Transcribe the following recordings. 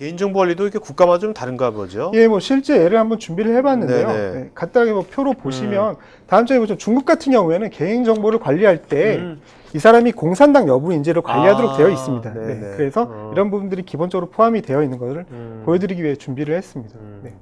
개인정보 관리도 이렇게 국가마다 좀 다른가 보죠. 예, 뭐 실제 예를 한번 준비를 해봤는데요. 네네. 음. 예, 간단하게 뭐 표로 보시면 다음 장에 보시면 중국 같은 경우에는 개인 정보를 관리할 때이 음. 사람이 공산당 여부인지를 관리하도록 아, 되어 있습니다. 네네. 네, 그래서 어. 이런 부분들이 기본적으로 포함이 되어 있는 것을 음. 보여드리기 위해 준비를 했습니다. 음. 네.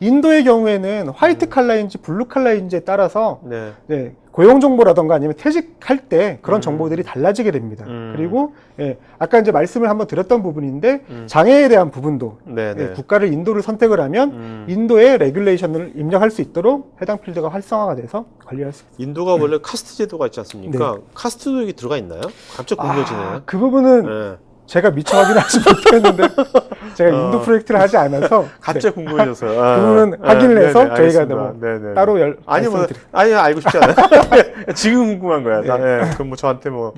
인도의 경우에는 화이트 칼라인지 블루 칼라인지에 따라서 네. 네, 고용 정보라던가 아니면 퇴직할 때 그런 음. 정보들이 달라지게 됩니다. 음. 그리고 예, 아까 이제 말씀을 한번 드렸던 부분인데 음. 장애에 대한 부분도 네, 예, 네. 국가를 인도를 선택을 하면 음. 인도의 레귤레이션을 입력할 수 있도록 해당 필드가 활성화가 돼서 관리할 수 있습니다. 인도가 원래 카스트 제도가 있지 않습니까? 카스트도 여기 들어가 있나요? 갑자기 궁금해지네요. 아, 그 부분은 네. 제가 미처 확인하지 못했는데 제가 어. 인도 프로젝트를 하지 않아서 갑자기 궁금해져서. 그 부분은 확인을 해서 저희가 너무 네네. 따로 열, 아니 뭐 아니 알고 싶지 않아요. 지금 궁금한 거야. 나, 네. 예. 그럼 뭐 저한테 뭐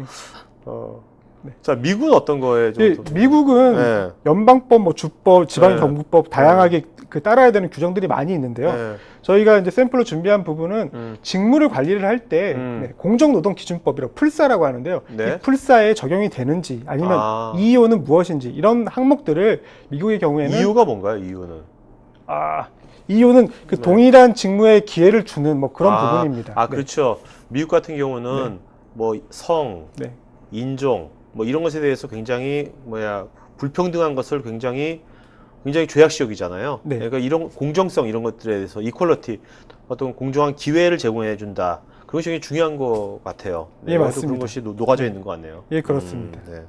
어. 자 미국은 어떤 거에 좀 예, 더- 미국은 네. 연방법, 뭐 주법, 지방 정부법 네. 다양하게 그 따라야 되는 규정들이 많이 있는데요. 네. 저희가 이제 샘플로 준비한 부분은 음. 직무를 관리를 할때 음. 공정노동기준법이라고 풀사라고 하는데요. 네. 이 풀사에 적용이 되는지 아니면 아. EEO는 무엇인지 이런 항목들을 미국의 경우에는 이유가 뭔가요? 이유는 아, EEO는 그 네. 동일한 직무에 기회를 주는 뭐 그런 아, 부분입니다. 아 네. 그렇죠. 미국 같은 경우는 뭐 성, 네. 인종 뭐 이런 것에 대해서 굉장히 뭐야 불평등한 것을 굉장히 굉장히 죄악시역이잖아요. 네. 그러니까 이런 공정성 이런 것들에 대해서 이퀄러티 어떤 공정한 기회를 제공해 준다. 그것이 굉장히 중요한 것 같아요. 예, 여기도 맞습니다. 그런 것이 노- 녹아져 있는 것 같네요. 예, 그렇습니다. 음, 네.